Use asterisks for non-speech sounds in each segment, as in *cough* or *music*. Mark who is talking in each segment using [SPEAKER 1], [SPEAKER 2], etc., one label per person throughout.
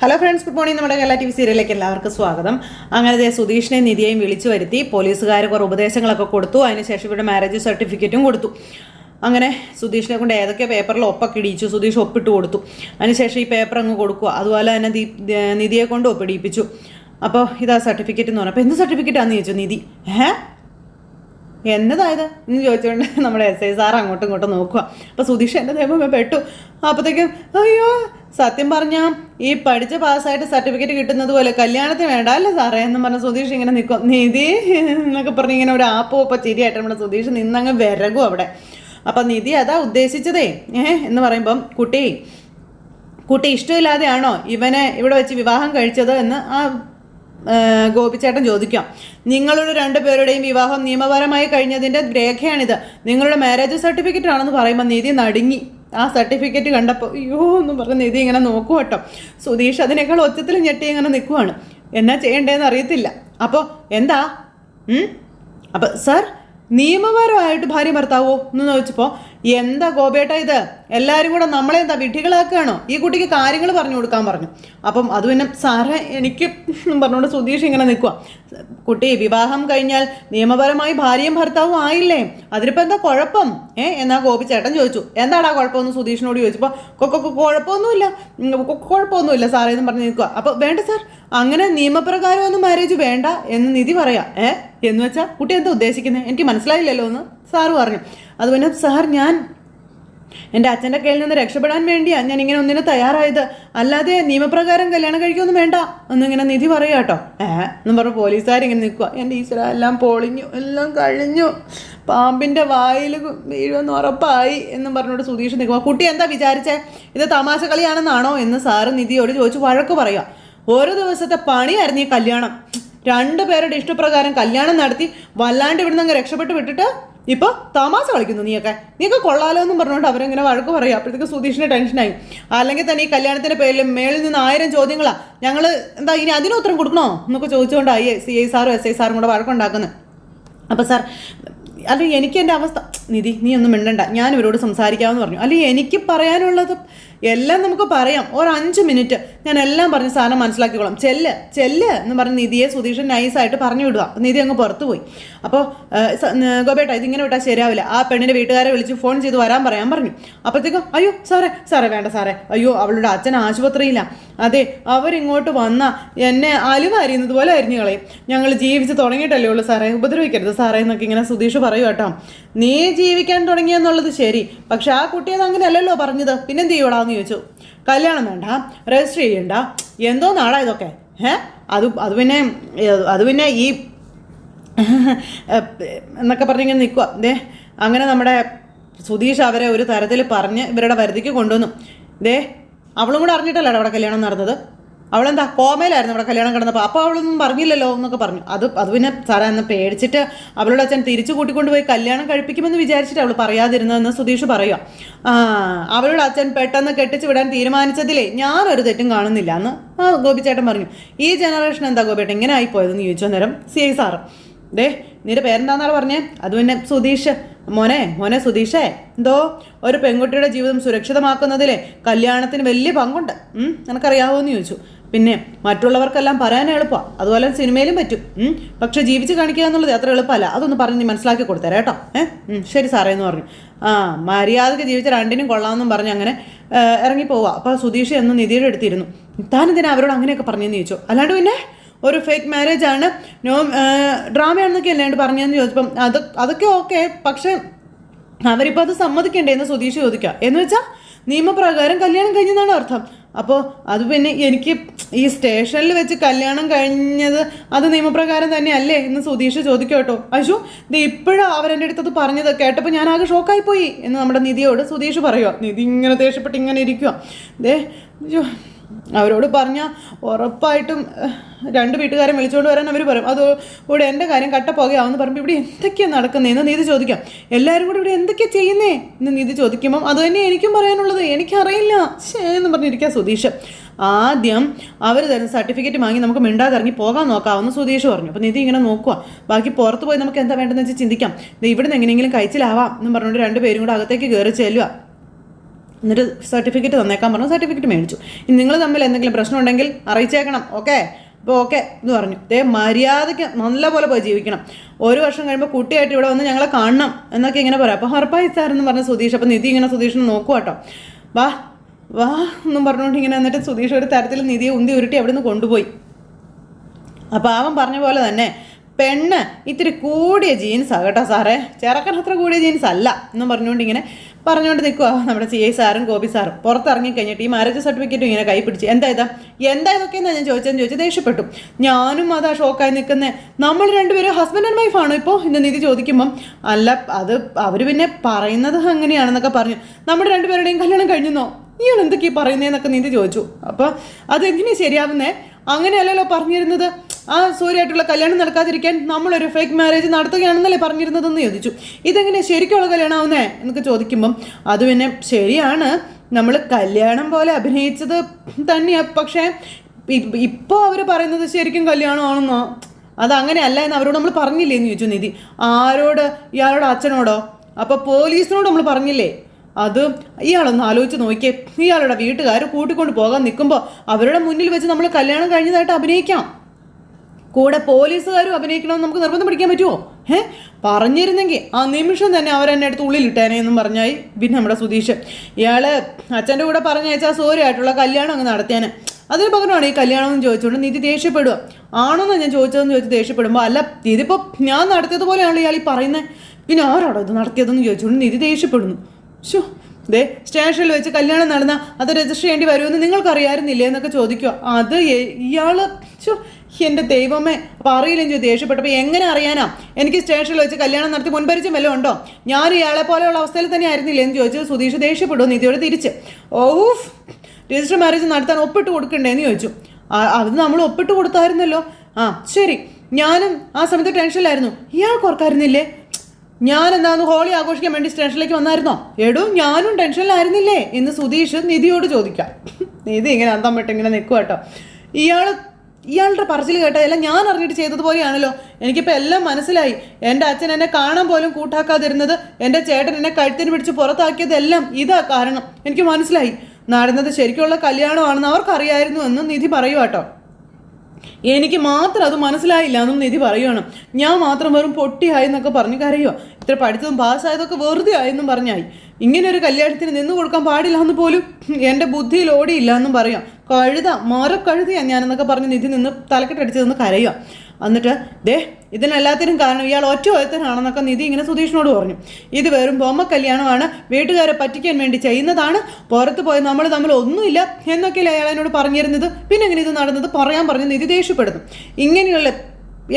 [SPEAKER 1] Hello friends good morning നമ്മുടെ Kerala T V സീരിയലിലേക്ക് എല്ലാവർക്കും സ്വാഗതം. അങ്ങനെ ദേ സുധീഷിനെ നിധിയെയും വിളിച്ചു വരുത്തി പോലീസുകാർ കുറേ ഉപദേശങ്ങളൊക്കെ കൊടുത്തു. അതിനുശേഷം ഇവരുടെ മാരേജ് സർട്ടിഫിക്കറ്റും കൊടുത്തു. അങ്ങനെ സുധീഷിനെ കൊണ്ട് ഏതൊക്കെ പേപ്പറിൽ ഒപ്പൊക്കെ ഇടിയിച്ചു. സുധീഷ് ഒപ്പിട്ട് കൊടുത്തു. അതിനുശേഷം ഈ പേപ്പർ അങ്ങ് കൊടുക്കുക. അതുപോലെ തന്നെ നിധിയെ കൊണ്ട് ഒപ്പിടിയിപ്പിച്ചു. അപ്പോൾ ഇതാ സർട്ടിഫിക്കറ്റ് എന്ന് പറഞ്ഞു അപ്പോൾ എന്ത് സർട്ടിഫിക്കറ്റാണെന്ന് ചോദിച്ചു നിധി? ഏഹ്? എന്നതായത്? എന്ന് ചോദിച്ചുകൊണ്ട് നമ്മുടെ എസ് ഐ സാർ അങ്ങോട്ടും ഇങ്ങോട്ടും നോക്കുക അപ്പോൾ സുധീഷ് എന്റെ ദൈവമേ പെട്ടു. അപ്പോഴത്തേക്കും അയ്യോ സത്യം പറഞ്ഞാൽ ഈ പഠിച്ച പാസ്സായിട്ട് സർട്ടിഫിക്കറ്റ് കിട്ടുന്നത് പോലെ കല്യാണത്തിന് വേണ്ട അല്ലേ സാറേ? എന്ന് പറഞ്ഞ സുധീഷ് ഇങ്ങനെ നിൽക്കും നിധി എന്നൊക്കെ പറഞ്ഞ് ഇങ്ങനെ ഒരു ആപ്പോ ഇപ്പോൾ ചിരിയായിട്ട് നമ്മുടെ സുധീഷ് നിന്നങ്ങ് വിരകും അവിടെ. അപ്പം നിധി അതാ ഉദ്ദേശിച്ചതേ ഏഹ് എന്ന് പറയുമ്പം കുട്ടി കുട്ടി ഇഷ്ടമില്ലാതെയാണോ ഇവനെ ഇവിടെ വെച്ച് വിവാഹം കഴിച്ചത്? എന്ന് ആ ആ, ഗോപിച്ചേട്ടൻ ചോദിക്കാം. നിങ്ങളുടെ രണ്ടു പേരുടെയും വിവാഹം നിയമപരമായി കഴിഞ്ഞതിന്റെ രേഖയാണിത്. നിങ്ങളുടെ മാരേജ് സർട്ടിഫിക്കറ്റ് ആണെന്ന് പറയുമ്പോൾ നിധി നടുങ്ങി. ആ സർട്ടിഫിക്കറ്റ് കണ്ടപ്പോൾ അയ്യോ എന്ന് പറഞ്ഞ് നിധി ഇങ്ങനെ നോക്കും കേട്ടോ. സുധീഷ് അതിനേക്കാൾ ഒച്ചത്തിൽ ഞെട്ടി ഇങ്ങനെ നിൽക്കുവാണ്. എന്നാ ചെയ്യണ്ടേന്ന് അറിയത്തില്ല. അപ്പോൾ എന്താ? അപ്പം സാർ നിയമപരമായിട്ട് ഭാര്യ ഭർത്താവോ എന്ന് ചോദിച്ചപ്പോൾ എന്താ ഗോപേട്ട ഇത്? എല്ലാവരും കൂടെ നമ്മളെ എന്താ വിഡ്ഢികളാക്കുകയാണോ? ഈ കുട്ടിക്ക് കാര്യങ്ങൾ പറഞ്ഞു കൊടുക്കാൻ പറഞ്ഞു. അപ്പം അത് പിന്നെ സാറേ എനിക്ക് *laughs* പറഞ്ഞുകൊണ്ട് സുധീഷ് ഇങ്ങനെ നിൽക്കുക കുട്ടി വിവാഹം കഴിഞ്ഞാൽ നിയമപരമായി ഭാര്യയും ഭർത്താവും ആയില്ലേ? അതിനിപ്പോൾ എന്താ കുഴപ്പം? ഏ എന്നാ ഗോപി ചേട്ടൻ ചോദിച്ചു. എന്താടാ കുഴപ്പമെന്ന്? സുധീഷിനോട് ചോദിച്ചപ്പോൾ കുഴപ്പമൊന്നുമില്ല. കുഴപ്പമൊന്നുമില്ല സാറേ എന്ന് പറഞ്ഞ് നിൽക്കുക അപ്പോൾ വേണ്ട സാർ അങ്ങനെ നിയമപ്രകാരം ഒന്നും മാരേജ് വേണ്ട എന്ന് നിധി പറയാം. ഏ? എന്ന് വെച്ചാൽ കുട്ടി എന്താ ഉദ്ദേശിക്കുന്നത് എനിക്ക് മനസ്സിലായില്ലല്ലോ എന്ന് സാറ് പറഞ്ഞു. അതുപോലെ സാർ ഞാൻ എന്റെ അച്ഛന്റെ കയ്യിൽ നിന്ന് രക്ഷപ്പെടാൻ വേണ്ടിയാണ് ഞാൻ ഇങ്ങനെ ഒന്നിന് തയ്യാറായത്. അല്ലാതെ നിയമപ്രകാരം കല്യാണം കഴിക്കൊന്നും വേണ്ട. എന്നിങ്ങനെ നിധി പറയുക കേട്ടോ. ഏ എന്നും പറഞ്ഞു പോലീസുകാർ ഇങ്ങനെ നിൽക്കുക എന്റെ ഈശ്വര എല്ലാം പൊളിഞ്ഞു എല്ലാം കഴിഞ്ഞു. പാമ്പിന്റെ വായിൽ വീഴുമെന്ന് ഉറപ്പായി എന്നും പറഞ്ഞുകൊണ്ട് സുധീഷ് നിൽക്കുക കുട്ടി എന്താ വിചാരിച്ചേ? ഇത് തമാശ കളിയാണെന്നാണോ എന്ന് സാറ് നിധിയോട് ചോദിച്ച് വഴക്ക് പറയുക ഒരു ദിവസത്തെ പണിയായിരുന്നു ഈ കല്യാണം. രണ്ടു പേരുടെ ഇഷ്ടപ്രകാരം കല്യാണം നടത്തി വല്ലാണ്ട് ഇവിടുന്ന് അങ്ങ് രക്ഷപ്പെട്ട് വിട്ടിട്ട് ഇപ്പോൾ തമാശ കളിക്കുന്നു നീയൊക്കെ. നീയൊക്കെ കൊള്ളാലോ എന്നും പറഞ്ഞുകൊണ്ട് അവരിങ്ങനെ വഴക്ക് പറയും. അപ്പോഴത്തേക്ക് സുധീഷിന് ടെൻഷനായി അല്ലെങ്കിൽ തന്നെ ഈ കല്യാണത്തിന്റെ പേരിൽ മേളിൽ നിന്ന് ആയിരം ചോദ്യങ്ങളാ. ഞങ്ങൾ എന്താ ഇനി അതിന് ഉത്തരം കൊടുക്കണോ? എന്നൊക്കെ ചോദിച്ചുകൊണ്ട് ഐ സി ഐ സാറും എസ് ഐ സാറും കൂടെ വഴക്കുണ്ടാക്കുന്നത് അപ്പോൾ സാർ അല്ല എനിക്ക് എന്റെ അവസ്ഥ നിധി നീ ഒന്നും മിണ്ടണ്ട. ഞാൻ ഇവരോട് സംസാരിക്കാമെന്ന് പറഞ്ഞു. അല്ലെങ്കിൽ എനിക്ക് പറയാനുള്ളത് എല്ലാം നമുക്ക് പറയാം. ഒരു അഞ്ച് മിനിറ്റ് ഞാൻ എല്ലാം പറഞ്ഞ് സാധനം മനസ്സിലാക്കിക്കോളാം. ചെല്ല് ചെല്ല് എന്ന് പറഞ്ഞ് നിധിയെ സുധീഷൻ നൈസായിട്ട് പറഞ്ഞു വിടുക. നിധി അങ്ങ് പുറത്തു പോയി. അപ്പോൾ ഗോപേട്ട ഇതിങ്ങനെ വിട്ടാൽ ശരിയാവില്ല. ആ പെണ്ണിന്റെ വീട്ടുകാരെ വിളിച്ച് ഫോൺ ചെയ്ത് വരാൻ പറയാൻ പറഞ്ഞു. അപ്പോഴത്തേക്കും അയ്യോ സാറേ സാറേ വേണ്ട സാറേ. അയ്യോ അവളുടെ അച്ഛൻ ആശുപത്രിയില്ല അതെ അവരിങ്ങോട്ട് വന്ന എന്നെ അലുവാരിയുന്നത് പോലെ അരിഞ്ഞു കളയും. ഞങ്ങൾ ജീവിച്ച് തുടങ്ങിയിട്ടല്ലേ ഉള്ളൂ സാറേ. ഉപദ്രവിക്കരുത് സാറേ എന്നൊക്കെ ഇങ്ങനെ സുധീഷ് പറയൂ കേട്ടോ. നീ ജീവിക്കാൻ തുടങ്ങിയെന്നുള്ളത് ശരി. പക്ഷെ ആ കുട്ടി അത് അങ്ങനെയല്ലല്ലോ പറഞ്ഞത്. പിന്നെന്ത് ചെയ്യൂടാന്ന് ചോദിച്ചു. കല്യാണം വേണ്ട രജിസ്റ്റർ ചെയ്യണ്ട. എന്തോ നാടാ ഇതൊക്കെ. ഏ? അത് അത് പിന്നെ അത് പിന്നെ ഈ എന്നൊക്കെ പറഞ്ഞിങ്ങനെ നിൽക്കുക ദേ അങ്ങനെ നമ്മുടെ സുധീഷ് അവരെ ഒരു തരത്തിൽ പറഞ്ഞ് ഇവരുടെ വരുതിക്ക് കൊണ്ടുവന്നു. ദേ അവളും കൂടെ അറിഞ്ഞിട്ടല്ലേ അവിടെ കല്യാണം നടന്നത്. അവളെന്താ കോമയിലായിരുന്നു അവിടെ കല്യാണം കിടന്നപ്പോൾ അപ്പോൾ അവളൊന്നും പറഞ്ഞില്ലല്ലോ എന്നൊക്കെ പറഞ്ഞു. അത് അത് പിന്നെ സാറേ അന്ന് പേടിച്ചിട്ട് അവളുടെ അച്ഛൻ തിരിച്ചു കൂട്ടിക്കൊണ്ടുപോയി കല്യാണം കഴിപ്പിക്കുമെന്ന് വിചാരിച്ചിട്ട് അവൾ പറയാതിരുന്നതെന്ന് സുധീഷ് പറയുക അവളുടെ അച്ഛൻ പെട്ടെന്ന് കെട്ടിച്ചു വിടാൻ തീരുമാനിച്ചതിലേ ഞാനൊരു തെറ്റും കാണുന്നില്ല എന്ന് ആ ഗോപിച്ചേട്ടൻ പറഞ്ഞു. ഈ ജനറേഷൻ എന്താ ഗോപിയേട്ടൻ ഇങ്ങനെ ആയിപ്പോയതെന്ന് ചോദിച്ചു അന്നേരം സി ഐ സാറ്. ദേ നിന്റെ പേരെന്താന്നാണ് പറഞ്ഞേ? അത് പിന്നെ സുധീഷ്. മോനെ മോനെ സുധീഷേ എന്തോ ഒരു പെൺകുട്ടിയുടെ ജീവിതം സുരക്ഷിതമാക്കുന്നതിലെ കല്യാണത്തിന് വലിയ പങ്കുണ്ട്. നിനക്കറിയാവോ എന്ന് ചോദിച്ചു. പിന്നെ മറ്റുള്ളവർക്കെല്ലാം പറയാൻ എളുപ്പമാണ് അതുപോലെ സിനിമയിലും പറ്റും. പക്ഷെ ജീവിച്ച് കാണിക്കുക എന്നുള്ളത് അത്ര എളുപ്പമല്ല. അതൊന്ന് പറഞ്ഞ് നീ മനസ്സിലാക്കി കൊടുത്തരാം കേട്ടോ. ഏഹ് ശരി സാറേ എന്ന് പറഞ്ഞു. ആ മര്യാദയ്ക്ക് ജീവിച്ച രണ്ടിനും കൊള്ളാമെന്നും പറഞ്ഞ് അങ്ങനെ ഇറങ്ങിപ്പോവുക ഇറങ്ങി പോവാ അപ്പോൾ സുധീഷ് എന്ന് നിധിയുടെ എടുത്തിരുന്നു താനെന്തിനാ അവരോട് അങ്ങനെയൊക്കെ പറഞ്ഞെന്ന് ചോദിച്ചു? അല്ലാണ്ട് പിന്നെ ഒരു ഫേക്ക് മാരേജ് ആണ്. നോ ഡ്രാമയാണെന്നൊക്കെ അല്ലാണ്ട് പറഞ്ഞതെന്ന് ചോദിച്ചപ്പം അത് അതൊക്കെ ഓക്കെ. പക്ഷേ അവരിപ്പോൾ അത് സമ്മതിക്കണ്ടേ എന്ന് സുധീഷ് ചോദിക്കുക എന്ന് വെച്ചാൽ നിയമപ്രകാരം കല്യാണം കഴിഞ്ഞെന്നാണ് അർത്ഥം. അപ്പോൾ അത് പിന്നെ എനിക്ക് ഈ സ്റ്റേഷനിൽ വെച്ച് കല്യാണം കഴിഞ്ഞത് അത് നിയമപ്രകാരം തന്നെ അല്ലേ എന്ന് സുധീഷ് ചോദിക്കും കേട്ടോ. അശു ഇത് ഇപ്പോഴാണ് അവരെന്റെ അടുത്തത് പറഞ്ഞത്. കേട്ടപ്പോൾ ഞാൻ ആകെ ഷോക്കായി പോയി എന്ന് നമ്മുടെ നിധിയോട് സുധീഷ് പറയുക നിധി ഇങ്ങനെ ദേഷ്യപ്പെട്ട് ഇങ്ങനെ ഇരിക്കുക ദേ അവരോട് പറഞ്ഞാൽ ഉറപ്പായിട്ടും രണ്ട് വീട്ടുകാരെ വിളിച്ചുകൊണ്ട് വരാൻ അവർ പറയും. അത് ഇവിടെ എന്റെ കാര്യം കട്ടപ്പോകയാവെന്ന് പറയുമ്പോൾ ഇവിടെ എന്തൊക്കെയാണ് നടക്കുന്നതെന്ന് നീതി ചോദിക്കാം. എല്ലാവരും കൂടെ ഇവിടെ എന്തൊക്കെയാണ് ചെയ്യുന്നേ? എന്ന് നീതി ചോദിക്കുമ്പം അത് തന്നെ എനിക്കും പറയാനുള്ളത്. എനിക്കറിയില്ല. ശേ എന്ന് പറഞ്ഞിരിക്കുക സുധീഷ്. ആദ്യം അവർ തരുന്ന സർട്ടിഫിക്കറ്റ് വാങ്ങി നമുക്ക് മിണ്ടാതെ ഇറങ്ങി പോകാൻ നോക്കാമെന്ന് സുധീഷ് പറഞ്ഞു. അപ്പോൾ നിധി ഇങ്ങനെ നോക്കുക ബാക്കി പുറത്ത് പോയി നമുക്ക് എന്താ വേണ്ടതെന്ന് വെച്ചാൽ ചിന്തിക്കാം. ഇവിടെ നിന്ന് എങ്ങനെയെങ്കിലും കഴിച്ചിലാവാം എന്ന് പറഞ്ഞുകൊണ്ട് രണ്ട് പേരും കൂടെ അകത്തേക്ക് കയറി ചെല്ലുക എന്നിട്ട് സർട്ടിഫിക്കറ്റ് തന്നേക്കാൻ പറഞ്ഞു. സർട്ടിഫിക്കറ്റ് മേടിച്ചു. നിങ്ങൾ തമ്മിൽ എന്തെങ്കിലും പ്രശ്നം ഉണ്ടെങ്കിൽ അറിയിച്ചേക്കണം. ഓക്കെ അപ്പോൾ ഓക്കെ എന്ന് പറഞ്ഞു. ദേ മര്യാദയ്ക്ക് നല്ലപോലെ പോയി ജീവിക്കണം. ഒരു വർഷം കഴിയുമ്പോൾ കുട്ടിയായിട്ട് ഇവിടെ വന്ന് ഞങ്ങളെ കാണണം എന്നൊക്കെ ഇങ്ങനെ പറയാം. അപ്പോൾ ഹർപ്പായി സാർ എന്ന് പറഞ്ഞ സുധീഷ് അപ്പോൾ നിധി ഇങ്ങനെ സുധീഷിനെ നോക്കുക കേട്ടോ. വാ വാ എന്നും പറഞ്ഞുകൊണ്ട് ഇങ്ങനെ എന്നിട്ട് സുധീഷ് ഒരു തരത്തിൽ നിധിയെ ഉന്തി ഉരുട്ടി അവിടെ നിന്ന് കൊണ്ടുപോയി. അപ്പോൾ ആവൻ പറഞ്ഞ പോലെ തന്നെ പെണ്ണ് ഇത്തിരി കൂടിയ ജീൻസാണ് കേട്ടോ സാറേ. ചെറുക്കൻ അത്ര കൂടിയ ജീൻസ് അല്ല എന്നും പറഞ്ഞുകൊണ്ട് ഇങ്ങനെ പറഞ്ഞുകൊണ്ട് നിൽക്കുക നമ്മുടെ സി ഐ സാറും ഗോപി സാറും. പുറത്തിറങ്ങി കഴിഞ്ഞിട്ട് ഈ മാരേജ് സർട്ടിഫിക്കറ്റും ഇങ്ങനെ കൈ പിടിച്ച് എന്താ ഇതാ? എന്താ ഇതൊക്കെയെന്നാണ് ഞാൻ ചോദിച്ചതെന്ന് ചോദിച്ചു ദേഷ്യപ്പെട്ടു. ഞാനും അതാ ഷോക്കായി നിൽക്കുന്നത് നമ്മൾ രണ്ടുപേരും ഹസ്ബൻഡ് ആൻഡ് വൈഫാണോ ഇപ്പോൾ ഇന്ന് നിധി ചോദിക്കുമ്പം അല്ല അത് അവർ പിന്നെ പറയുന്നത് അങ്ങനെയാണെന്നൊക്കെ പറഞ്ഞു. നമ്മുടെ രണ്ടുപേരുടെയും കല്യാണം കഴിഞ്ഞെന്നോ? ഇയാൾ എന്തൊക്കെയാണ് പറയുന്നതെന്നൊക്കെ നീതി ചോദിച്ചു. അപ്പോൾ അതെങ്ങനെയാണ് ശരിയാവുന്നേ? അങ്ങനെയല്ലല്ലോ പറഞ്ഞിരുന്നത്. ആ സൂര്യായിട്ടുള്ള കല്യാണം നടക്കാതിരിക്കാൻ നമ്മളൊരു ഫേക്ക് മാരേജ് നടത്തുകയാണെന്നല്ലേ പറഞ്ഞിരുന്നതെന്ന് ചോദിച്ചു. ഇതെങ്ങനെ ശരിക്കുള്ള കല്യാണമാവുന്നേ എന്നൊക്കെ ചോദിക്കുമ്പം അത് പിന്നെ ശരിയാണ്. നമ്മൾ കല്യാണം പോലെ അഭിനയിച്ചത് തന്നെയാണ് പക്ഷേ ഇപ്പോൾ അവർ പറയുന്നത് ശരിക്കും കല്യാണമാണെന്നോ? അത് അങ്ങനെയല്ല എന്ന് അവരോട് നമ്മൾ പറഞ്ഞില്ലേ എന്ന് ചോദിച്ചു നിധി. ആരോട്? ഇയാളുടെ അച്ഛനോടോ? അപ്പോൾ പോലീസിനോട് നമ്മൾ പറഞ്ഞില്ലേ? അത് ഇയാളൊന്ന് ആലോചിച്ച് നോക്കിയേ. ഇയാളുടെ വീട്ടുകാർ കൂട്ടിക്കൊണ്ട് പോകാൻ നിൽക്കുമ്പോൾ അവരുടെ മുന്നിൽ വെച്ച് നമ്മൾ കല്യാണം കഴിഞ്ഞതായിട്ട് അഭിനയിക്കാം. കൂടെ പോലീസുകാരും അഭിനയിക്കണമെന്ന് നമുക്ക് നിർബന്ധം പിടിക്കാൻ പറ്റുമോ ഏ പറഞ്ഞിരുന്നെങ്കിൽ ആ നിമിഷം തന്നെ അവരെന്നെ അടുത്ത് ഉള്ളിലിട്ടേനെ എന്നും പറഞ്ഞായി. പിന്നെ നമ്മുടെ സുധീഷ് ഇയാൾ അച്ഛന്റെ കൂടെ പറഞ്ഞയച്ചാൽ സോരിയായിട്ടുള്ള കല്യാണം അങ്ങ് നടത്തിയാന്. അതിന് പകരമാണ് ഈ കല്യാണം എന്ന് ചോദിച്ചുകൊണ്ട് നിധി ദേഷ്യപ്പെടുക. ആണോന്ന് ഞാൻ ചോദിച്ചതെന്ന് ചോദിച്ച് ദേഷ്യപ്പെടുമ്പോൾ അല്ല ഇതിപ്പോൾ ഞാൻ നടത്തിയതുപോലെയാണല്ലോ ഇയാൾ ഈ പറയുന്നത് പിന്നെ ആരാടോ ഇത് നടത്തിയതെന്ന് ചോദിച്ചുകൊണ്ട് നിധി ദേഷ്യപ്പെടുന്നു. ഷോ ദേ സ്റ്റേഷനിൽ വെച്ച് കല്യാണം നടന്ന അത് രജിസ്റ്റർ ചെയ്യേണ്ടി വരുമെന്ന് നിങ്ങൾക്കറിയാമായിരുന്നില്ലേ എന്നൊക്കെ ചോദിക്കുക. അത് ഇയാൾ ഷോ എന്റെ ദൈവമേ അപ്പം അറിയില്ലെന്ന് ചോദിച്ചു ദേഷ്യപ്പെട്ടപ്പോൾ എങ്ങനെ അറിയാനാ? എനിക്ക് സ്റ്റേഷനിൽ വെച്ച് കല്യാണം നടത്തി മുൻപരിചയം വല്ലതും ഉണ്ടോ? ഞാൻ ഇയാളെ പോലെയുള്ള അവസ്ഥയിൽ തന്നെ ആയിരുന്നില്ല എന്ന് ചോദിച്ചു സുധീഷ് ദേഷ്യപ്പെട്ടു നിധിയോട് തിരിച്ച്. ഓഫ് രജിസ്റ്റർ മാരേജ് നടത്താൻ ഒപ്പിട്ട് കൊടുക്കണ്ടേ എന്ന് ചോദിച്ചു. അത് നമ്മൾ ഒപ്പിട്ട് കൊടുത്തായിരുന്നല്ലോ. ആ ശരി. ഞാനും ആ സമയത്ത് ടെൻഷനിലായിരുന്നു. ഇയാൾക്ക് ഓർക്കായിരുന്നില്ലേ? ഞാൻ എന്താന്ന് ഹോളി ആഘോഷിക്കാൻ വേണ്ടി സ്റ്റേഷനിലേക്ക് വന്നായിരുന്നോ? എടോ ഞാനും ടെൻഷനിലായിരുന്നില്ലേ? എന്ന് സുധീഷ് നിധിയോട് ചോദിക്കാം. നിധി ഇങ്ങനെ അന്തം വിട്ട് ഇങ്ങനെ നിൽക്കുക കേട്ടോ ഇയാൾ ഇയാളുടെ പറച്ചിൽ കേട്ട എല്ലാം ഞാൻ അറിഞ്ഞിട്ട് ചെയ്തതുപോലെയാണല്ലോ എനിക്കിപ്പോൾ എല്ലാം മനസ്സിലായി. എന്റെ അച്ഛൻ എന്നെ കാണാൻ പോലും കൂട്ടാക്കാതിരുന്നത് എന്റെ ചേട്ടൻ എന്നെ കഴുത്തിന് പിടിച്ച് പുറത്താക്കിയതെല്ലാം ഇതാ കാരണം. എനിക്ക് മനസ്സിലായി. നടന്നത് ശരിക്കുള്ള കല്യാണമാണെന്ന് അവർക്കറിയായിരുന്നു എന്ന് നിധി പറയുവാട്ടോ. എനിക്ക് മാത്രം അത് മനസ്സിലായില്ല എന്നും നിധി പറയുകയാണ് ഞാൻ മാത്രം വെറും പൊട്ടിയായി എന്നൊക്കെ പറഞ്ഞു കരയുക ഇത്ര പഠിത്തവും പാസ്സായതൊക്കെ വെറുതെ ആയെന്നും പറഞ്ഞായി. ഇങ്ങനെ ഒരു കല്യാണത്തിന് നിന്ന് കൊടുക്കാൻ പാടില്ല എന്ന് പോലും എന്റെ ബുദ്ധിയിൽ ഓടിയില്ല എന്നും പറയാം. കഴുത മറക്കഴുതിയാണ് ഞാനെന്നൊക്കെ പറഞ്ഞ് നിധി നിന്ന് തലക്കെട്ടടിച്ച് നിന്ന് കരയുക എന്നിട്ട് ദേ ഇതിനെല്ലാത്തിനും കാരണം ഇയാൾ ഒറ്റ ഒരുത്തനാണെന്നൊക്കെ നിധി ഇങ്ങനെ സുധീഷിനോട് പറഞ്ഞു. ഇത് വെറും ബൊമ്മ കല്യാണമാണ് വീട്ടുകാരെ പറ്റിക്കാൻ വേണ്ടി ചെയ്യുന്നതാണ്. പുറത്ത് പോയി നമ്മൾ തമ്മിൽ ഒന്നുമില്ല എന്നൊക്കെയല്ലേ അയാൾ എന്നോട് പറഞ്ഞിരുന്നത്. പിന്നെ ഇങ്ങനെ ഇത് നടന്നത്? പറയാൻ പറഞ്ഞു നിധി ദേഷ്യപ്പെടുന്നു. ഇങ്ങനെയുള്ള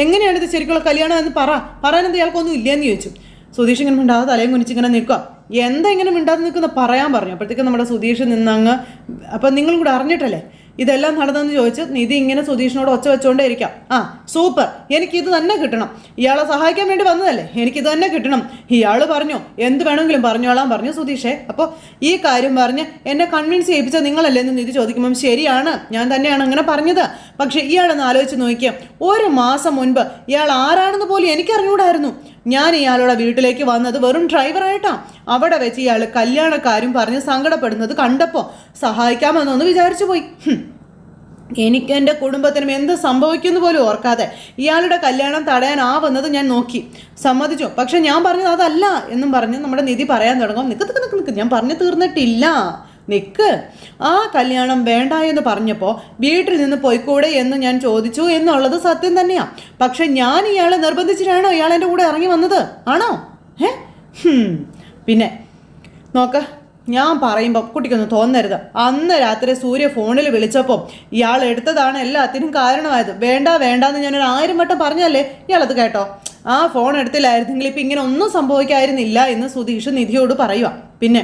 [SPEAKER 1] എങ്ങനെയാണ് ഇത് ശരിക്കുള്ള കല്യാണം എന്ന് പറ. പറയാനെന്ത് ഇയാൾക്കൊന്നും ഇല്ലയെന്ന് ചോദിച്ചു. സുധീഷ് ഇങ്ങനെ മിണ്ടാതെ തലയും കുനിച്ച് ഇങ്ങനെ നിൽക്കുക എന്താ ഇങ്ങനെ മിണ്ടാതെ നിൽക്കുന്ന? പറയാൻ പറഞ്ഞു. അപ്പോഴത്തേക്കും നമ്മുടെ സുധീഷ് നിന്നങ്ങ് അപ്പം നിങ്ങളും കൂടെ അറിഞ്ഞിട്ടല്ലേ? ഇതെല്ലാം നടന്നെന്ന് ചോദിച്ച് നിധി ഇങ്ങനെ സുധീഷിനോട് ഒച്ച വെച്ചുകൊണ്ടേ ഇരിക്കാം ആ സൂപ്പർ. എനിക്കിത് തന്നെ കിട്ടണം. ഇയാളെ സഹായിക്കാൻ വേണ്ടി വന്നതല്ലേ? എനിക്കിത് തന്നെ കിട്ടണം. ഇയാൾ പറഞ്ഞു എന്ത് വേണമെങ്കിലും പറഞ്ഞോളാൻ പറഞ്ഞു സുധീഷേ. അപ്പോൾ ഈ കാര്യം പറഞ്ഞ് എന്നെ കൺവിൻസ് ചെയ്യിപ്പിച്ച നിങ്ങളല്ലേ എന്ന് നിധി ചോദിക്കുമ്പം ശരിയാണ് ഞാൻ തന്നെയാണ് അങ്ങനെ പറഞ്ഞത്. പക്ഷേ ഇയാളൊന്ന് ആലോചിച്ച് നോക്കിയാൽ ഒരു മാസം മുൻപ് ഇയാൾ ആരാണെന്ന് പോലും എനിക്കറിഞ്ഞൂടായിരുന്നു. ഞാൻ ഇയാളുടെ വീട്ടിലേക്ക് വന്നത് വെറും ഡ്രൈവറായിട്ടാ അവിടെ വെച്ച് ഇയാൾ കല്യാണക്കാരും പറഞ്ഞ് സങ്കടപ്പെടുന്നത് കണ്ടപ്പോൾ സഹായിക്കാമെന്നൊന്ന് വിചാരിച്ചു പോയി. എനിക്ക് എന്റെ കുടുംബത്തിനും എന്ത് സംഭവിക്കുന്നു പോലും ഓർക്കാതെ ഇയാളുടെ കല്യാണം തടയാനാവുന്നത് ഞാൻ നോക്കി. സമ്മതിച്ചു. പക്ഷെ ഞാൻ പറഞ്ഞത് അതല്ല എന്നും പറഞ്ഞ് നമ്മുടെ നിധി പറയാൻ തുടങ്ങും. നിക്ക് നിക്ക് നിക്ക് ഞാൻ പറഞ്ഞു തീർന്നിട്ടില്ല. നിക്ക്. ആ കല്യാണം വേണ്ട എന്ന് പറഞ്ഞപ്പോൾ വീട്ടിൽ നിന്ന് പോയിക്കൂടെ എന്ന് ഞാൻ ചോദിച്ചു എന്നുള്ളത് സത്യം തന്നെയാണ് പക്ഷെ ഞാൻ ഇയാളെ നിർബന്ധിച്ചിട്ടാണോ ഇയാൾ എന്റെ കൂടെ ഇറങ്ങി വന്നത്? ആണോ? ഏ. പിന്നെ നോക്ക് ഞാൻ പറയുമ്പോൾ കുട്ടിക്കൊന്ന് തോന്നരുത്. അന്ന് രാത്രി സൂര്യ ഫോണിൽ വിളിച്ചപ്പോൾ ഇയാൾ എടുത്തതാണ് എല്ലാത്തിനും കാരണമായത്. വേണ്ട വേണ്ടാന്ന് ഞാനൊരു ആയിരം വട്ടം പറഞ്ഞല്ലേ ഇയാളത് കേട്ടോ. ആ ഫോൺ എടുത്തില്ലായിരുന്നെങ്കിൽ ഇപ്പം ഇങ്ങനെ ഒന്നും സംഭവിക്കായിരുന്നില്ല എന്ന് സുധീഷ് നിധിയോട് പറയുക പിന്നെ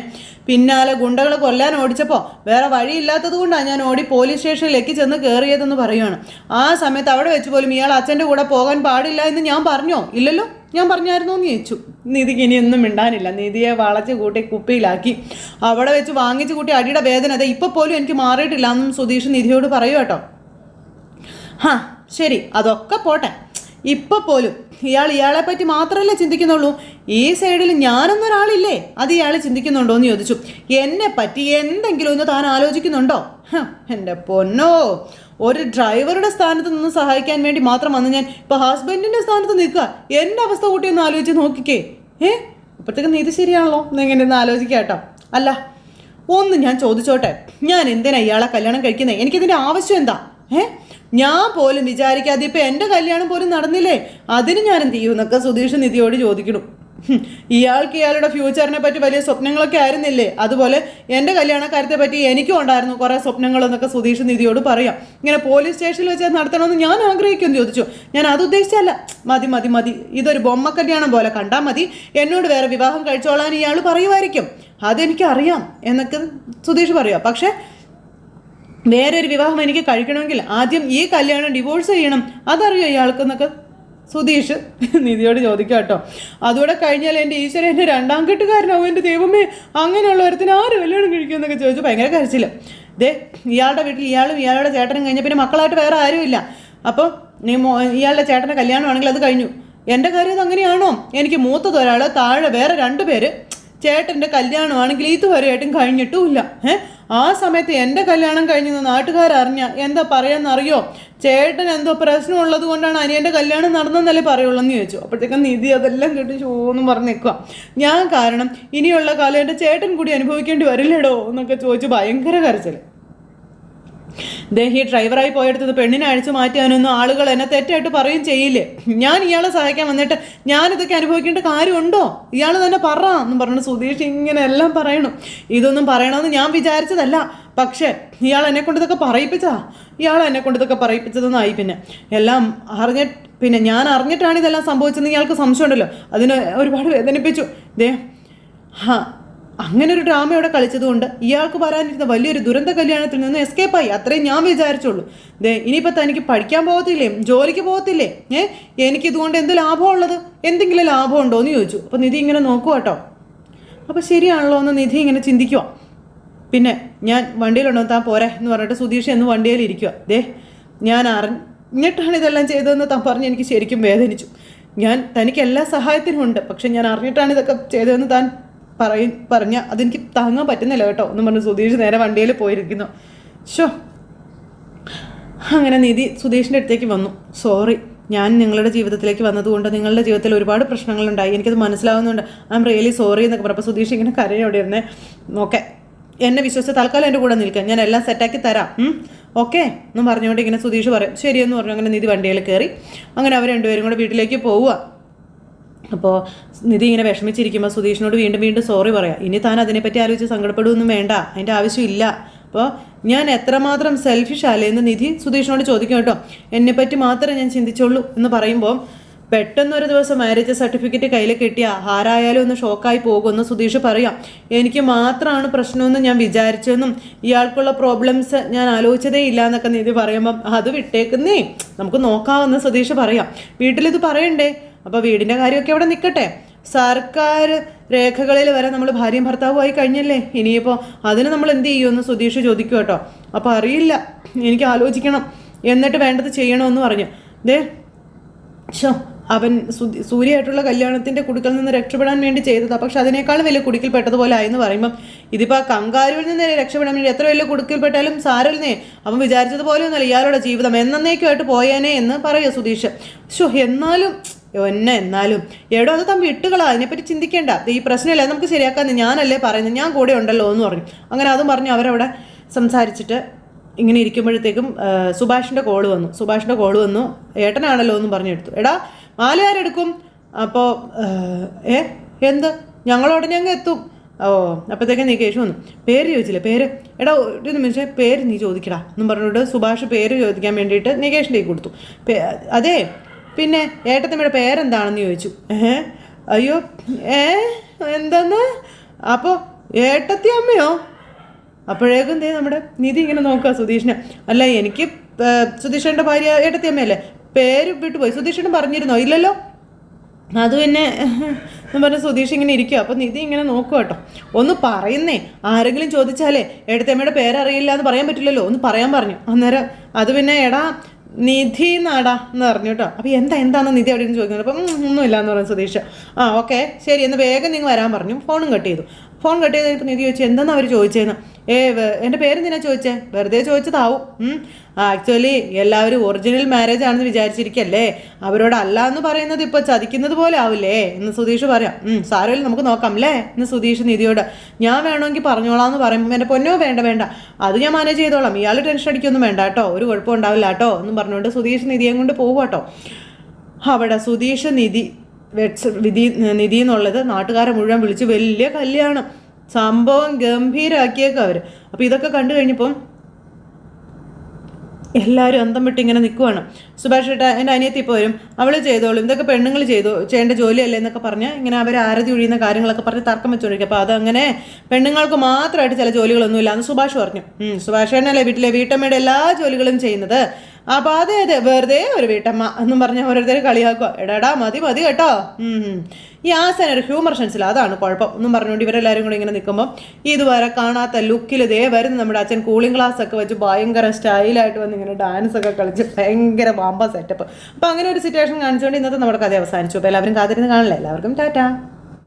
[SPEAKER 1] പിന്നാലെ ഗുണ്ടകളെ കൊല്ലാൻ ഓടിച്ചപ്പോൾ വേറെ വഴിയില്ലാത്തത് കൊണ്ടാണ് ഞാൻ ഓടി പോലീസ് സ്റ്റേഷനിലേക്ക് ചെന്ന് കയറിയതെന്ന് പറയുകയാണ് ആ സമയത്ത് അവിടെ വെച്ച് പോലും ഇയാൾ അച്ഛന്റെ കൂടെ പോകാൻ പാടില്ല എന്ന് ഞാൻ പറഞ്ഞോ? ഇല്ലല്ലോ? ഞാൻ പറഞ്ഞായിരുന്നു എന്ന് ചോദിച്ചു. നിധിക്ക് ഇനിയൊന്നും മിണ്ടാനില്ല. നിധിയെ വളച്ച് കൂട്ടി കുപ്പിയിലാക്കി. അവിടെ വെച്ച് വാങ്ങിച്ചു കൂട്ടി അടിയുടെ വേദന. അതെ ഇപ്പം പോലും എനിക്ക് മാറിയിട്ടില്ല എന്നും സുധീഷ് നിധിയോട് പറയൂ കേട്ടോ. ഹാ ശരി. അതൊക്കെ പോട്ടെ. ഇപ്പം പോലും ഇയാൾ ഇയാളെ പറ്റി മാത്രമല്ലേ ചിന്തിക്കുന്നുള്ളൂ? ഈ സൈഡിൽ ഞാനൊന്നൊരാളില്ലേ? അത് ഇയാൾ ചിന്തിക്കുന്നുണ്ടോ എന്ന് ചോദിച്ചു. എന്നെ പറ്റി എന്തെങ്കിലും ഒന്ന് താൻ ആലോചിക്കുന്നുണ്ടോ? എന്റെ പൊന്നോ. ഒരു ഡ്രൈവറുടെ സ്ഥാനത്ത് നിന്ന് സഹായിക്കാൻ വേണ്ടി മാത്രം വന്ന് ഞാൻ ഇപ്പൊ ഹസ്ബൻഡിന്റെ സ്ഥാനത്ത് നിൽക്കുക. എന്റെ അവസ്ഥ കൂട്ടി ഒന്ന് ആലോചിച്ച് നോക്കിക്കേ. ഏ? അപ്പോഴത്തേക്ക് നീതി ശരിയാണല്ലോ? എന്നെങ്ങനെ ഒന്ന് ആലോചിക്കാം അല്ല ഒന്ന് ഞാൻ ചോദിച്ചോട്ടെ. ഞാൻ എന്തിനാ ഇയാളെ കല്യാണം കഴിക്കുന്നത് എനിക്കിതിന്റെ ആവശ്യം എന്താ? ഏ? ഞാൻ പോലും വിചാരിക്കാതെ ഇപ്പൊ എന്റെ കല്യാണം പോലും നടന്നില്ലേ? അതിന് ഞാൻ എന്ത് ചെയ്യും എന്നൊക്കെ സുധീഷ് നിധിയോട് ചോദിക്കണം ഇയാൾക്ക് ഇയാളുടെ ഫ്യൂച്ചറിനെ പറ്റി വലിയ സ്വപ്നങ്ങളൊക്കെ ആയിരുന്നില്ലേ? അതുപോലെ എന്റെ കല്യാണക്കാര്യത്തെ പറ്റി എനിക്കും ഉണ്ടായിരുന്നു കുറേ സ്വപ്നങ്ങൾ എന്നൊക്കെ സുധീഷ് നിധിയോട് പറയാം. ഇങ്ങനെ പോലീസ് സ്റ്റേഷനിൽ വെച്ച് നടത്തണമെന്ന് ഞാൻ ആഗ്രഹിക്കുമെന്ന് ചോദിച്ചു. ഞാൻ അത് ഉദ്ദേശിച്ചല്ല മതി മതി മതി. ഇതൊരു ബൊമ്മ കല്യാണം പോലെ കണ്ടാൽ മതി. എന്നോട് വേറെ വിവാഹം കഴിച്ചോളാൻ ഇയാൾ പറയുമായിരിക്കും. അതെനിക്കറിയാം എന്നൊക്കെ സുധീഷ് പറയാം പക്ഷേ വേറൊരു വിവാഹം എനിക്ക് കഴിക്കണമെങ്കിൽ ആദ്യം ഈ കല്യാണം ഡിവോഴ്സ് ചെയ്യണം. അതറിയോ ഇയാൾക്കെന്നൊക്കെ സുധീഷ് നിധിയോട് ചോദിക്കാം കേട്ടോ. അതുകൂടെ കഴിഞ്ഞാൽ എന്റെ ഈശ്വരൻ എന്റെ രണ്ടാം കെട്ടുകാരനാവും. എന്റെ ദൈവമേ അങ്ങനെയുള്ള ഒരുത്തിന് ആര് കല്യാണം കഴിക്കും എന്നൊക്കെ ചോദിച്ചു ഭയങ്കര കരച്ചില്ല ദേ ഇയാളുടെ വീട്ടിൽ ഇയാളും ഇയാളുടെ ചേട്ടനും കഴിഞ്ഞ പിന്നെ മക്കളായിട്ട് വേറെ ആരുമില്ല. അപ്പോൾ നീ ഇയാളുടെ ചേട്ടന്റെ കല്യാണമാണെങ്കിൽ അത് കഴിഞ്ഞു. എന്റെ കാര്യം അത് അങ്ങനെയാണോ എനിക്ക് മൂത്തത് ഒരാൾ താഴെ വേറെ രണ്ട് പേര്. ചേട്ടന്റെ കല്യാണമാണെങ്കിൽ ഇതുവരെയായിട്ടും കഴിഞ്ഞിട്ടുമില്ല. ഏ? ആ സമയത്ത് എന്റെ കല്യാണം കഴിഞ്ഞെന്ന് നാട്ടുകാരറിഞ്ഞ എന്താ പറയാന്നറിയോ? ചേട്ടൻ എന്തോ പ്രശ്നമുള്ളത് കൊണ്ടാണ് അനിയന്റെ കല്യാണം നടന്നെന്നല്ലേ പറയുള്ളൂ എന്ന് ചോദിച്ചു. അപ്പോഴത്തേക്കും നിധി അതെല്ലാം കേട്ട് ചോന്നു പറഞ്ഞ് നിൽക്കുക ഞാൻ കാരണം ഇനിയുള്ള കാലം എന്റെ ചേട്ടൻ കൂടി അനുഭവിക്കേണ്ടി വരില്ലേടോ എന്നൊക്കെ ചോദിച്ചു ഭയങ്കര കരച്ചിൽ ദേഹി ഡ്രൈവറായി പോയെടുത്തത് പെണ്ണിനെ അഴിച്ചു മാറ്റാനൊന്നും ആളുകൾ എന്നെ തെറ്റായിട്ട് പറയും ചെയ്യില്ലേ? ഞാൻ ഇയാളെ സഹായിക്കാൻ വന്നിട്ട് ഞാനിതൊക്കെ അനുഭവിക്കേണ്ട കാര്യമുണ്ടോ? ഇയാൾ തന്നെ പറ എന്നും പറഞ്ഞു സുധീഷ് ഇങ്ങനെ എല്ലാം പറയണം. ഇതൊന്നും പറയണമെന്ന് ഞാൻ വിചാരിച്ചതല്ല. പക്ഷേ ഇയാൾ എന്നെ കൊണ്ട് ഇതൊക്കെ പറയിപ്പിച്ചതാ. ഇയാൾ എന്നെ കൊണ്ട് ഇതൊക്കെ പറയിപ്പിച്ചതെന്നായി പിന്നെ. എല്ലാം അറിഞ്ഞ പിന്നെ ഞാൻ അറിഞ്ഞിട്ടാണ് ഇതെല്ലാം സംഭവിച്ചതെന്ന് ഇയാൾക്ക് സംശയമുണ്ടല്ലോ. അതിന് ഒരുപാട് വേദനിപ്പിച്ചു. ദേ ഹാ അങ്ങനെ ഒരു ഡ്രാമ ഇവിടെ കളിച്ചതുകൊണ്ട് ഇയാൾക്ക് വരാനിരുന്ന വലിയൊരു ദുരന്ത കല്യാണത്തിൽ നിന്ന് എസ്കേപ്പായി അത്രയും ഞാൻ വിചാരിച്ചുള്ളൂ. ദേ ഇനിയിപ്പോൾ തനിക്ക് പഠിക്കാൻ പോകത്തില്ലേ? ജോലിക്ക് പോകത്തില്ലേ? ഏ? എനിക്ക് ഇതുകൊണ്ട് എന്ത് ലാഭമുള്ളത് എന്തെങ്കിലും ലാഭം ഉണ്ടോ എന്ന് ചോദിച്ചു. അപ്പോൾ നിധി ഇങ്ങനെ നോക്കുക കേട്ടോ. അപ്പോൾ ശരിയാണല്ലോ എന്ന് നിധി ഇങ്ങനെ ചിന്തിക്കുക പിന്നെ ഞാൻ വണ്ടിയിലുണ്ടോ? താൻ പോരെ എന്ന് പറഞ്ഞിട്ട് സുധീഷ് എന്ന് വണ്ടിയിൽ ഇരിക്കുക ദേ ഞാൻ അറിഞ്ഞിട്ടാണ് ഇതെല്ലാം ചെയ്തതെന്ന് താൻ പറഞ്ഞ് എനിക്ക് ശരിക്കും വേദനിച്ചു. ഞാൻ തനിക്ക് എല്ലാ സഹായത്തിനും ഉണ്ട്. പക്ഷെ ഞാൻ അറിഞ്ഞിട്ടാണ് ഇതൊക്കെ ചെയ്തതെന്ന് താൻ പറയും പറഞ്ഞ അതെനിക്ക് താങ്ങാൻ പറ്റുന്നില്ല കേട്ടോ എന്ന് പറഞ്ഞ് സുധീഷ് നേരെ വണ്ടിയിൽ പോയിരിക്കുന്നു. ഷോ അങ്ങനെ നിധി സുധീഷിന്റെ അടുത്തേക്ക് വന്നു. സോറി ഞാൻ നിങ്ങളുടെ ജീവിതത്തിലേക്ക് വന്നതുകൊണ്ട് നിങ്ങളുടെ ജീവിതത്തിൽ ഒരുപാട് പ്രശ്നങ്ങളുണ്ടായി. എനിക്കത് മനസ്സിലാവുന്നുണ്ട്. ഐ എം റിയലി സോറി എന്നൊക്കെ പറഞ്ഞപ്പോൾ സുധീഷ് ഇങ്ങനെ കരയോടെ ഇരുന്നേ ഓക്കെ എന്നെ വിശ്വസിച്ച് തൽക്കാലം എന്റെ കൂടെ നിൽക്കാം. ഞാൻ എല്ലാം സെറ്റാക്കി തരാം. ഓക്കെ എന്ന് പറഞ്ഞുകൊണ്ട് ഇങ്ങനെ സുധീഷ് പറയും. ശരിയെന്ന് പറഞ്ഞു. അങ്ങനെ നിധി വണ്ടിയിൽ കയറി. അങ്ങനെ അവർ രണ്ടുപേരും കൂടെ വീട്ടിലേക്ക് പോവുക. അപ്പോൾ നിധി ഇങ്ങനെ വിഷമിച്ചിരിക്കുമ്പോൾ സുധീഷിനോട് വീണ്ടും വീണ്ടും സോറി പറയാം. ഇനി താൻ അതിനെപ്പറ്റി ആലോചിച്ച് സങ്കടപ്പെടുകയൊന്നും വേണ്ട. അതിന്റെ ആവശ്യമില്ല. അപ്പോൾ ഞാൻ എത്രമാത്രം സെൽഫിഷ് അല്ലേ എന്ന് നിധി സുധീഷിനോട് ചോദിക്കും കേട്ടോ. എന്നെപ്പറ്റി മാത്രമേ ഞാൻ ചിന്തിച്ചുള്ളൂ എന്ന് പറയുമ്പോൾ പെട്ടെന്നൊരു ദിവസം മാരേജ് സർട്ടിഫിക്കറ്റ് കയ്യിൽ കിട്ടിയ ആരായാലും ഒന്ന് ഷോക്കായി പോകുമെന്ന് സുധീഷ് പറയാം. എനിക്ക് മാത്രമാണ് പ്രശ്നമെന്ന് ഞാൻ വിചാരിച്ചെന്നും ഇയാൾക്കുള്ള പ്രോബ്ലംസ് ഞാൻ ആലോചിച്ചതേ ഇല്ല എന്നൊക്കെ നിധി പറയുമ്പം അത് വിട്ടേക്കുന്നേ. നമുക്ക് നോക്കാമെന്ന് സുധീഷ് പറയാം. വീട്ടിലിത് പറയണ്ടേ? അപ്പോൾ വീടിന്റെ കാര്യമൊക്കെ അവിടെ നിൽക്കട്ടെ സർക്കാർ രേഖകളിൽ വരെ നമ്മൾ ഭാര്യയും ഭർത്താവുമായി കഴിഞ്ഞല്ലേ? ഇനിയിപ്പോൾ അതിന് നമ്മൾ എന്ത് ചെയ്യുമെന്ന് സുധീഷ് ചോദിക്കും കേട്ടോ അപ്പോൾ അറിയില്ല. എനിക്ക് ആലോചിക്കണം. എന്നിട്ട് വേണ്ടത് ചെയ്യണമെന്ന് പറഞ്ഞു. ദേ ഷോ അവൻ സു- സൂര്യയായിട്ടുള്ള കല്യാണത്തിന്റെ കുടുക്കൽ നിന്ന് രക്ഷപ്പെടാൻ വേണ്ടി ചെയ്തതാണ് പക്ഷെ അതിനേക്കാൾ വലിയ കുടുക്കിൽ പെട്ടതുപോലെ ആയെന്ന് പറയുമ്പം ഇതിപ്പോൾ ആ കങ്കാരുവിൽ നിന്ന് രക്ഷപ്പെടാൻ വേണ്ടി എത്ര വലിയ കുടുക്കിൽപ്പെട്ടാലും സാരല്ലേ അവൻ വിചാരിച്ചതുപോലെ ഒന്നുമല്ല ഇയാളുടെ ജീവിതം എന്നേക്കുമായിട്ട് പോയേനെ എന്ന് പറയുക സുധീഷ്. ഷോ എന്നാലും എന്നെ എന്നാലും. എടോ അത് തമ്പി ഇട്ടുകളാ. അതിനെപ്പറ്റി ചിന്തിക്കേണ്ട. ഈ പ്രശ്നമില്ല? നമുക്ക് ശരിയാക്കാന്ന് ഞാനല്ലേ പറയുന്നത്. ഞാൻ കൂടെ ഉണ്ടല്ലോ എന്ന് പറഞ്ഞു. അങ്ങനെ അതും പറഞ്ഞ് അവരവിടെ സംസാരിച്ചിട്ട് ഇങ്ങനെ ഇരിക്കുമ്പോഴത്തേക്കും സുഭാഷിന്റെ കോൾ വന്നു. സുഭാഷിന്റെ കോൾ വന്നു. ഏട്ടനാണല്ലോ എന്ന് പറഞ്ഞെടുത്തു എടാ മാല അപ്പോൾ ഏ എന്ത്? ഞങ്ങളുടനെ അങ്ങ് എത്തും. ഓ അപ്പോഴത്തേക്കും നീ കേശു വന്നു. പേര് ചോദിച്ചില്ല? പേര്? എടാ ഒരു നിമിഷം പേര് നീ ചോദിക്കടാ. എന്നും പറഞ്ഞിട്ട് സുഭാഷ് പേര് ചോദിക്കാൻ വേണ്ടിയിട്ട് നികേഷിന്റെ കയ്യിൽ കൊടുത്തു. അതെ പിന്നെ ഏട്ടത്തമ്മയുടെ പേരെന്താണെന്ന് ചോദിച്ചു. ഏ അയ്യോ ഏ എന്താന്ന്? അപ്പോൾ ഏട്ടത്തി അമ്മയോ? അപ്പോഴേക്കും ദേ നമ്മുടെ നിധി ഇങ്ങനെ നോക്കുക സുധീഷിനെ. അല്ല എനിക്ക് സുധീഷന്റെ ഭാര്യ ഏട്ടത്തി അമ്മയല്ലേ? പേര് വിട്ടുപോയി സുധീഷേട്ടൻ പറഞ്ഞിരുന്നോ? ഇല്ലല്ലോ? അത് പിന്നെ എന്ന് പറഞ്ഞ സുധീഷ് ഇങ്ങനെ ഇരിക്കുക അപ്പം നിധി ഇങ്ങനെ നോക്കുക കേട്ടോ. ഒന്ന് പറയുന്നേ. ആരെങ്കിലും ചോദിച്ചാലേ എടുത്തമ്മയുടെ പേരറിയില്ല എന്ന് പറയാൻ പറ്റില്ലല്ലോ. ഒന്ന് പറയാൻ പറഞ്ഞു. അന്നേരം അത് പിന്നെ എടാ നിധി നാടാ എന്ന് പറഞ്ഞു കേട്ടോ. അപ്പോൾ എന്താ എന്താണ് നിധി അവിടെ നിന്ന് ചോദിക്കുന്നത് അപ്പം ഒന്നുമില്ല എന്ന് പറഞ്ഞു സുതീഷ് ആ ഓക്കെ ശരി എന്ന് വേഗം നിങ്ങൾ വരാൻ പറഞ്ഞു. ഫോണും കട്ട് ചെയ്തു. ഫോൺ കട്ട് ചെയ്ത് കഴിഞ്ഞപ്പോൾ നിധി ചോദിച്ചു എന്താണെന്ന് അവർ ചോദിച്ചതെന്ന് ഏ എന്റെ പേരെന്തിനാ ചോദിച്ചേ? വെറുതെ ചോദിച്ചതാവും. ആക്ച്വലി എല്ലാവരും ഒറിജിനൽ മാരേജ് ആണെന്ന് വിചാരിച്ചിരിക്കല്ലേ? അവരോട് അല്ല എന്ന് പറയുന്നത് ഇപ്പോൾ ചതിക്കുന്നത് പോലെ ആവില്ലേ? എന്ന് സുധീഷ് പറയാം. സാരമില്ല നമുക്ക് നോക്കാം അല്ലേ എന്ന് സുധീഷ് നിധിയോട് ഞാൻ വേണമെങ്കിൽ പറഞ്ഞോളാം എന്ന് പറയുമ്പോൾ എന്റെ പൊന്നോ വേണ്ട വേണ്ട. അത് ഞാൻ മാനേജ് ചെയ്തോളാം. ഇയാൾ ടെൻഷൻ അടിക്കൊന്നും വേണ്ട കേട്ടോ. ഒരു കുഴപ്പമുണ്ടാവില്ല കേട്ടോ. എന്ന് പറഞ്ഞുകൊണ്ട് സുധീഷ് നിധിയെ കൊണ്ട് പോകും കേട്ടോ അവിടെ സുധീഷ് നിധി വെച്ച് വിധി നിധി എന്നുള്ളത് നാട്ടുകാരെ മുഴുവൻ വിളിച്ച് വലിയ കല്യാണം. സംഭവം ഗംഭീരാക്കിയേക്കും അവർ അപ്പോൾ ഇതൊക്കെ കണ്ടു കഴിഞ്ഞപ്പം എല്ലാവരും അന്തം വിട്ട് ഇങ്ങനെ നിൽക്കുവാണ് സുഭാഷ് ഏട്ടാ എന്റെ അനിയത്തി വരും. അവൾ ചെയ്തോളും. ഇതൊക്കെ പെണ്ണുങ്ങൾ ചെയ്തു ചെയ്യേണ്ട ജോലിയല്ലേ എന്നൊക്കെ പറഞ്ഞ് ഇങ്ങനെ അവർ ആരതി ഒഴിയുന്ന കാര്യങ്ങളൊക്കെ പറഞ്ഞ് തർക്കം വെച്ചുകൊണ്ടിരിക്കും അപ്പോൾ അതങ്ങനെ പെണ്ണുങ്ങൾക്ക് മാത്രമായിട്ട് ചില ജോലികളൊന്നുമില്ല എന്ന് സുഭാഷ് പറഞ്ഞു. സുഭാഷ് ഏട്ടനല്ലേ വീട്ടിലെ വീട്ടമ്മയുടെ എല്ലാ ജോലികളും ചെയ്യുന്നത്? അപ്പോൾ അതെ അതെ വെറുതെ ഒരു വീട്ടമ്മ എന്നും പറഞ്ഞ് ഓരോരുത്തരെ കളിയാക്കുക. എടാടാ മതി മതി കേട്ടോ. ഈ ആസന ഒരു ഹ്യൂമർ സെൻസിൽ അതാണ് കുഴപ്പം. എന്നും പറഞ്ഞുകൊണ്ട് ഇവരെല്ലാവരും കൂടി ഇങ്ങനെ നിൽക്കുമ്പോൾ ഇതുവരെ കാണാത്ത ലുക്കിൽ ദേ വരുന്ന നമ്മുടെ അച്ഛൻ കൂളിംഗ് ഗ്ലാസ് ഒക്കെ വെച്ച് ഭയങ്കര സ്റ്റൈലായിട്ട് വന്ന് ഇങ്ങനെ ഡാൻസ് ഒക്കെ കളിച്ച് ഭയങ്കര ബാമ്പ സെറ്റപ്പ് അപ്പോൾ അങ്ങനെ ഒരു സിറ്റുവേഷൻ കാണിച്ചുകൊണ്ട് ഇന്നത്തെ നമ്മുടെ കഥ അവസാനിച്ചു. അപ്പോൾ എല്ലാവരും കാത്തിരുന്ന് കാണില്ല? എല്ലാവർക്കും ടാറ്റാ.